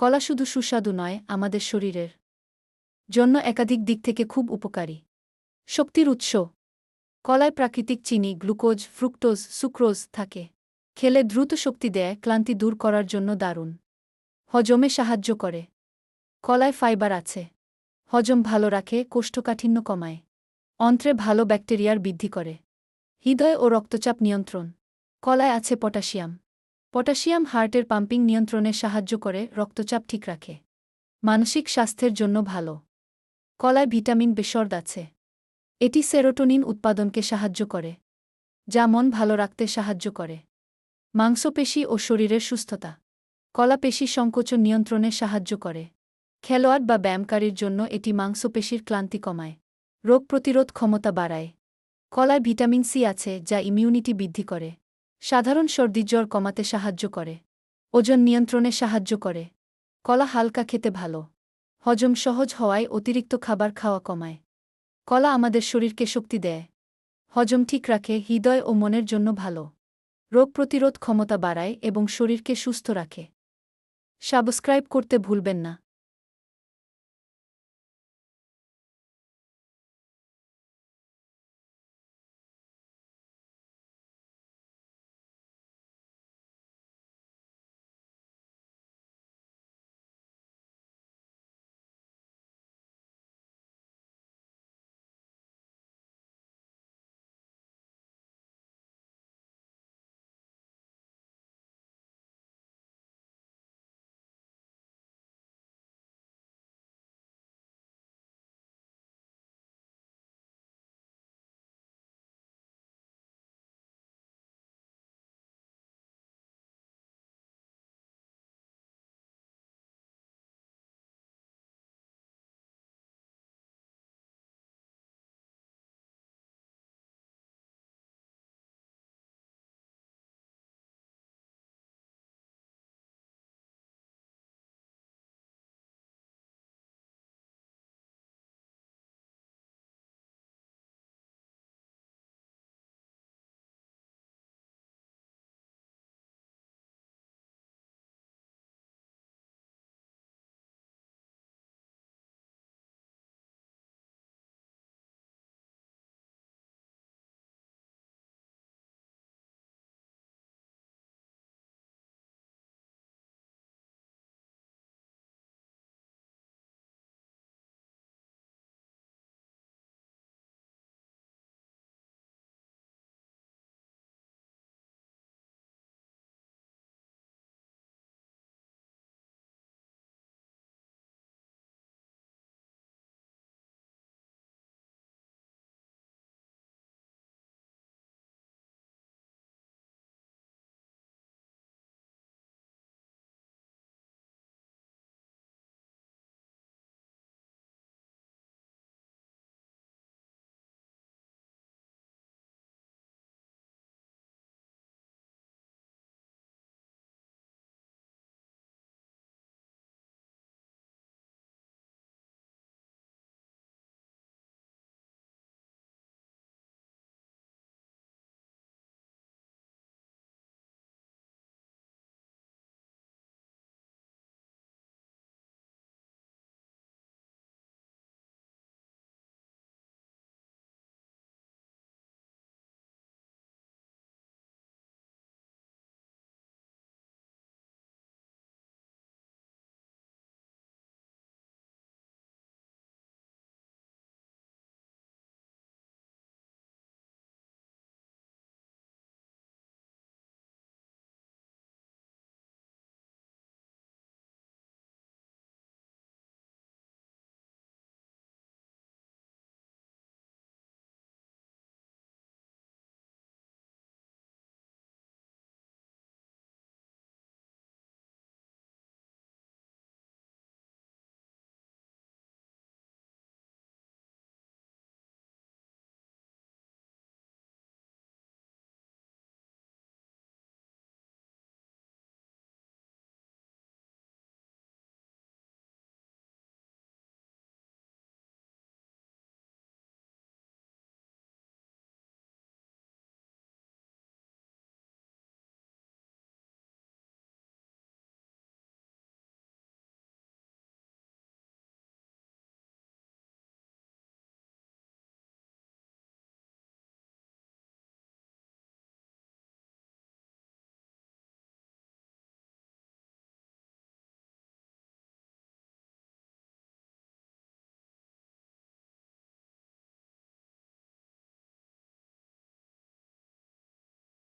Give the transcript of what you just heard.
কলা শুধু সুস্বাদু নয়, আমাদের শরীরের জন্য একাধিক দিক থেকে খুব উপকারী। শক্তির উৎস। কলায় প্রাকৃতিক চিনি, গ্লুকোজ, ফ্রুক্টোজ, সুক্রোজ থাকে। খেলে দ্রুত শক্তি দেয়, ক্লান্তি দূর করার জন্য দারুণ। হজমে সাহায্য করে। কলায় ফাইবার আছে। হজম ভালো রাখে, কোষ্ঠকাঠিন্য কমায়। অন্ত্রে ভালো ব্যাকটেরিয়ার বৃদ্ধি করে। হৃদয় ও রক্তচাপ নিয়ন্ত্রণ। কলায় আছে পটাশিয়াম। পটাশিয়াম হার্টের পাম্পিং নিয়ন্ত্রণে সাহায্য করে রক্তচাপ ঠিক রাখে। মানসিক স্বাস্থ্যের জন্য ভালো। কলায় ভিটামিন বেসর্দ আছে। এটি সেরোটোনিন উৎপাদনকে সাহায্য করে, যা মন ভালো রাখতে সাহায্য করে। মাংসপেশি ও শরীরের সুস্থতা। কলা পেশি সংকোচন নিয়ন্ত্রণে সাহায্য করে। খেলোয়াড় বা ব্যায়ামকারীর জন্য এটি মাংসপেশির ক্লান্তি কমায়, রোগ প্রতিরোধ ক্ষমতা বাড়ায়। কলায় ভিটামিন সি আছে, যা ইমিউনিটি বৃদ্ধি করে। সাধারণ সর্দিজ্বর কমাতে সাহায্য করে। ওজন নিয়ন্ত্রণে সাহায্য করে। কলা হালকা খেতে ভালো। হজম সহজ হওয়ায় অতিরিক্ত খাবার খাওয়া কমায়। কলা আমাদের শরীরকে শক্তি দেয়। হজম ঠিক রাখে, হৃদয় ও মনের জন্য ভালো। রোগ প্রতিরোধ ক্ষমতা বাড়ায় এবং শরীরকে সুস্থ রাখে। সাবস্ক্রাইব করতে ভুলবেন না।